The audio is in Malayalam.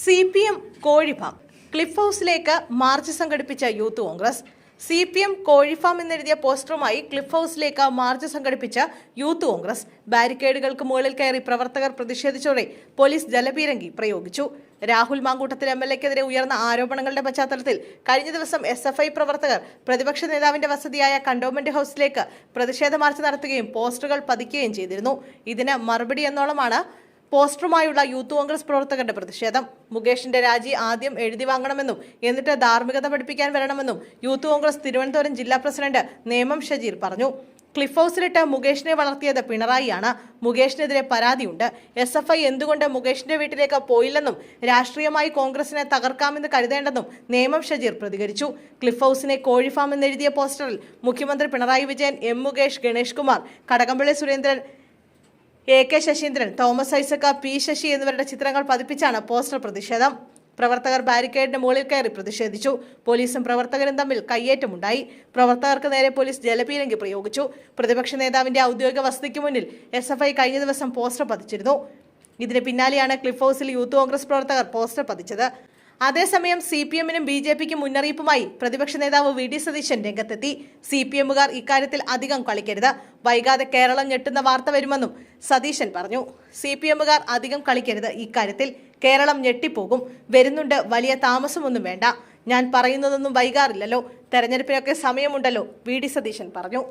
സി പി എം കോഴിഫാം ക്ലിഫ് ഹൗസിലേക്ക് മാർച്ച് സംഘടിപ്പിച്ച youth Congress. C P M കോഴിഫാം എന്നെഴുതിയ പോസ്റ്ററുമായി ക്ലിഫ് ഹൗസിലേക്ക് മാർച്ച് സംഘടിപ്പിച്ച യൂത്ത് കോൺഗ്രസ്. ബാരിക്കേഡുകൾക്ക് മുകളിൽ കയറി പ്രവർത്തകർ പ്രതിഷേധിച്ചോടെ പോലീസ് ജലപീരങ്കി പ്രയോഗിച്ചു. രാഹുൽ മാങ്കൂട്ടത്തിൽ എം എൽ എക്കെതിരെ ഉയർന്ന ആരോപണങ്ങളുടെ പശ്ചാത്തലത്തിൽ കഴിഞ്ഞ ദിവസം എസ് എഫ് ഐ പ്രവർത്തകർ പ്രതിപക്ഷ നേതാവിന്റെ വസതിയായ കണ്ടോൺമെന്റ് ഹൗസിലേക്ക് പ്രതിഷേധ മാർച്ച് നടത്തുകയും പോസ്റ്ററുകൾ പതിക്കുകയും ചെയ്തിരുന്നു. ഇതിന് മറുപടി എന്നോളമാണ് പോസ്റ്ററുമായുള്ള യൂത്ത് കോൺഗ്രസ് പ്രവർത്തകരുടെ പ്രതിഷേധം. മുകേഷിന്റെ രാജി ആദ്യം എഴുതി വാങ്ങണമെന്നും എന്നിട്ട് ധാർമ്മികത പഠിപ്പിക്കാൻ വരണമെന്നും യൂത്ത് കോൺഗ്രസ് തിരുവനന്തപുരം ജില്ലാ പ്രസിഡന്റ് നേമം ഷജീർ പറഞ്ഞു. ക്ലിഫ് ഹൗസിലിട്ട് മുകേഷിനെ വളർത്തിയത് പിണറായിയാണ്. മുകേഷിനെതിരെ പരാതിയുണ്ട്. എസ് എഫ് ഐ എന്തുകൊണ്ട് മുകേഷിന്റെ വീട്ടിലേക്ക് പോയില്ലെന്നും രാഷ്ട്രീയമായി കോൺഗ്രസിനെ തകർക്കാമെന്ന് കരുതേണ്ടെന്നും നേമം ഷജീർ പ്രതികരിച്ചു. ക്ലിഫ് ഹൗസിനെ കോഴിഫാം എന്നെഴുതിയ പോസ്റ്ററിൽ മുഖ്യമന്ത്രി Pinarayi Vijayan M Mukesh Ganesh Kumar Kadakampally Surendran A K Saseendran Thomas Isaac P Sasi എന്നിവരുടെ ചിത്രങ്ങൾ പതിപ്പിച്ചാണ് പോസ്റ്റർ പ്രതിഷേധം. പ്രവർത്തകർ ബാരിക്കേഡിന് മുകളിൽ കയറി പ്രതിഷേധിച്ചു. പോലീസും പ്രവർത്തകരും തമ്മിൽ കയ്യേറ്റമുണ്ടായി. പ്രവർത്തകർക്ക് നേരെ പോലീസ് ജലപീരങ്കി പ്രയോഗിച്ചു. പ്രതിപക്ഷ നേതാവിന്റെ ഔദ്യോഗിക വസതിക്ക് മുന്നിൽ എസ് എഫ് ഐ കഴിഞ്ഞ ദിവസം പോസ്റ്റർ പതിച്ചിരുന്നു. ഇതിന് പിന്നാലെയാണ് ക്ലിഫ് ഹൗസിൽ യൂത്ത് കോൺഗ്രസ് പ്രവർത്തകർ പോസ്റ്റർ പതിച്ചത്. അതേസമയം സി പി എമ്മിനും ബി ജെ പിക്കും മുന്നറിയിപ്പുമായി പ്രതിപക്ഷ നേതാവ് വി ഡി സതീശൻ രംഗത്തെത്തി. സി പി എമ്മുകാർ ഇക്കാര്യത്തിൽ അധികം കളിക്കരുത്. വൈകാതെ കേരളം ഞെട്ടുന്ന വാർത്ത വരുമെന്നും സതീശൻ പറഞ്ഞു. സി പി എമ്മുകാർ അധികം കളിക്കരുത്. ഇക്കാര്യത്തിൽ കേരളം ഞെട്ടിപ്പോകും. വരുന്നുണ്ട് വലിയ താമസമൊന്നും വേണ്ട. ഞാൻ പറയുന്നതൊന്നും വൈകാറില്ലല്ലോ. തെരഞ്ഞെടുപ്പിനൊക്കെ സമയമുണ്ടല്ലോ വി ഡി സതീശൻ പറഞ്ഞു.